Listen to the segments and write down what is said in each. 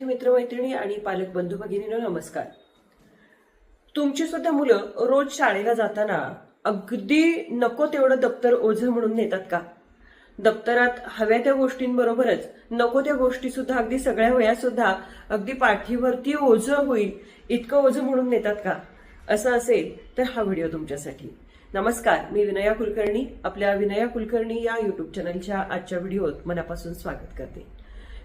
मित्रमैत्रिणी आणि पालक बंधू भगिनीनं नमस्कार. तुमची सुद्धा मुलं रोज शाळेला जाताना अगदी नको तेवढं दप्तर ओझं म्हणून नेतात का? दप्तरात हव्या त्या गोष्टींबरोबरच नको त्या गोष्टी सुद्धा अगदी सगळ्या वया सुद्धा अगदी पाठीवरती ओझं होईल इतकं ओझं म्हणून नेतात का? असं असेल तर हा व्हिडिओ तुमच्यासाठी. नमस्कार मी विनया कुलकर्णी आपल्या विनया कुलकर्णी या युट्यूब चॅनलच्या आजच्या व्हिडिओत मनापासून स्वागत करते.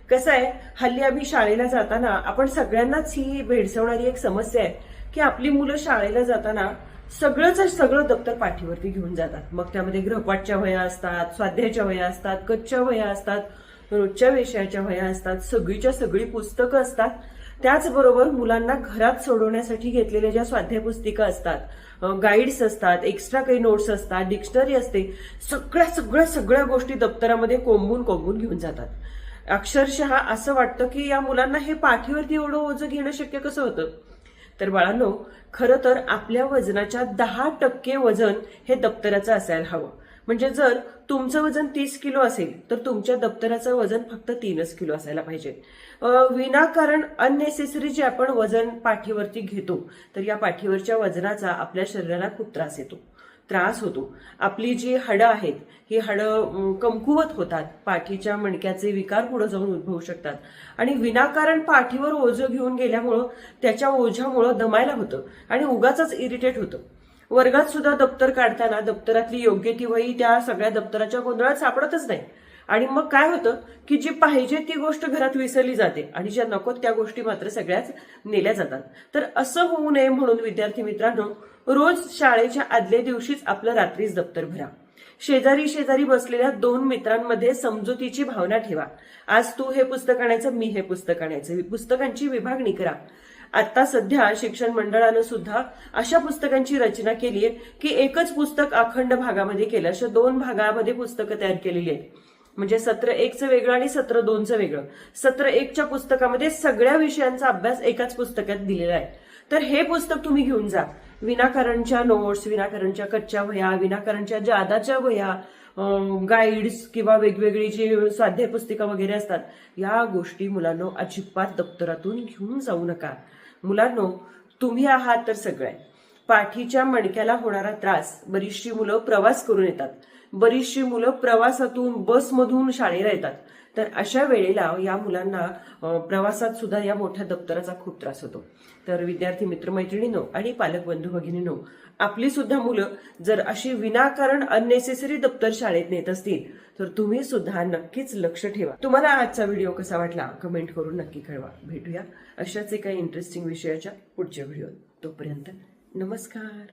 कसं आहे हल्ली आम्ही शाळेला जाताना आपण सगळ्यांनाच ही भेडसवणारी एक समस्या आहे की आपली मुलं शाळेला जाताना सगळंच सगळं दप्तर पाठीवरती घेऊन जातात. मग त्यामध्ये गृहपाठच्या वया असतात स्वाध्यायच्या वया असतात कच्च्या वया असतात रोजच्या विषयाच्या वया असतात सगळीच्या सगळी पुस्तकं असतात. त्याचबरोबर मुलांना घरात सोडवण्यासाठी घेतलेल्या ज्या स्वाध्याय पुस्तिका असतात गाईड्स असतात एक्स्ट्रा काही नोट्स असतात डिक्शनरी असते सगळ्या सगळ्या सगळ्या गोष्टी दप्तरामध्ये कोंबून कोंबून घेऊन जातात. अक्षरशः असं वाटतं की या मुलांना हे पाठीवरती एवढं ओझं घेणं शक्य कसं होतं? तर बाळांनो खरं तर आपल्या वजनाच्या दहा टक्के वजन हे दप्तराचं असायला हवं. म्हणजे जर तुमचं वजन तीस किलो असेल तर तुमच्या दप्तराचं वजन फक्त तीनच किलो असायला पाहिजे. विनाकारण अननेसेसरी जे आपण वजन पाठीवरती घेतो तर या पाठीवरच्या वजनाचा आपल्या शरीराला खूप त्रास येतो. त्रास होतो. आपली जी हाडं आहेत ही हाडं कमकुवत होतात. पाठीच्या मणक्याचे विकार पुढे जाऊन उद्भवू शकतात. आणि विनाकारण पाठीवर ओझं घेऊन गेल्यामुळं त्याच्या ओझ्यामुळं दमायला होतं आणि उगाच इरिटेट होतं. वर्गात सुद्धा दप्तर काढताना दप्तरातली योग्य ती वही त्या सगळ्या दप्तराच्या गोंधळात सापडतच नाही. आणि मग काय होतं की जी पाहिजे ती गोष्ट घरात विसरली जाते आणि ज्या नको त्या गोष्टी मात्र सगळ्याच नेल्या जातात. तर असं होऊ नये म्हणून विद्यार्थी मित्रांनो रोज शाळेच्या आदल्या दिवशीच आपलं रात्रीच दप्तर भरा. शेजारी शेजारी बसलेल्या दोन मित्रांमध्ये समजुतीची भावना ठेवा. आज तू हे पुस्तक आणायचं मी हे पुस्तक आणायचं. पुस्तकांची विभागणी करा. आता सध्या शिक्षण मंडळानं सुद्धा अशा पुस्तकांची रचना केली आहे की एकच पुस्तक अखंड भागामध्ये केलं. अशा दोन भागामध्ये पुस्तकं तयार केलेली आहेत. म्हणजे सत्र एकचं वेगळं आणि सत्र दोनचं वेगळं. सत्र एकच्या पुस्तकामध्ये सगळ्या विषयांचा अभ्यास एकाच पुस्तकात दिलेला आहे. तर हे पुस्तक तुम्ही घेऊन जा. विनाकारणच्या नोट्स विनाकारणच्या कच्च्या वह्या विनाकारणच्या जादाच्या वह्या गाईड्स किंवा वेगवेगळी जी स्वाध्याय पुस्तिका वगैरे असतात या गोष्टी मुलांना अजिबात दप्तरातून घेऊन जाऊ नका. मुलांनो तुम्ही आहात तर सगळ्या पाठीच्या मणक्याला होणारा त्रास. बरीचशी मुलं प्रवास करून येतात. बरीचशी मुलं प्रवासातून बसमधून शाळेला येतात. तर अशा वेळेला या मुलांना प्रवासात सुद्धा या मोठ्या दप्तराचा खूप त्रास होतो. तर विद्यार्थी मित्रमैत्रिणींनो आणि पालक बंधू भगिनीनो आपली सुद्धा मुलं जर अशी विनाकारण अननेसेसरी दप्तर शाळेत नेत असतील तर तुम्ही सुद्धा नक्कीच लक्ष ठेवा. तुम्हाला आजचा व्हिडिओ कसा वाटला? कमेंट करून नक्की कळवा. भेटूया अशाच एका इंटरेस्टिंग विषयाच्या पुढच्या व्हिडिओ तोपर्यंत नमस्कार.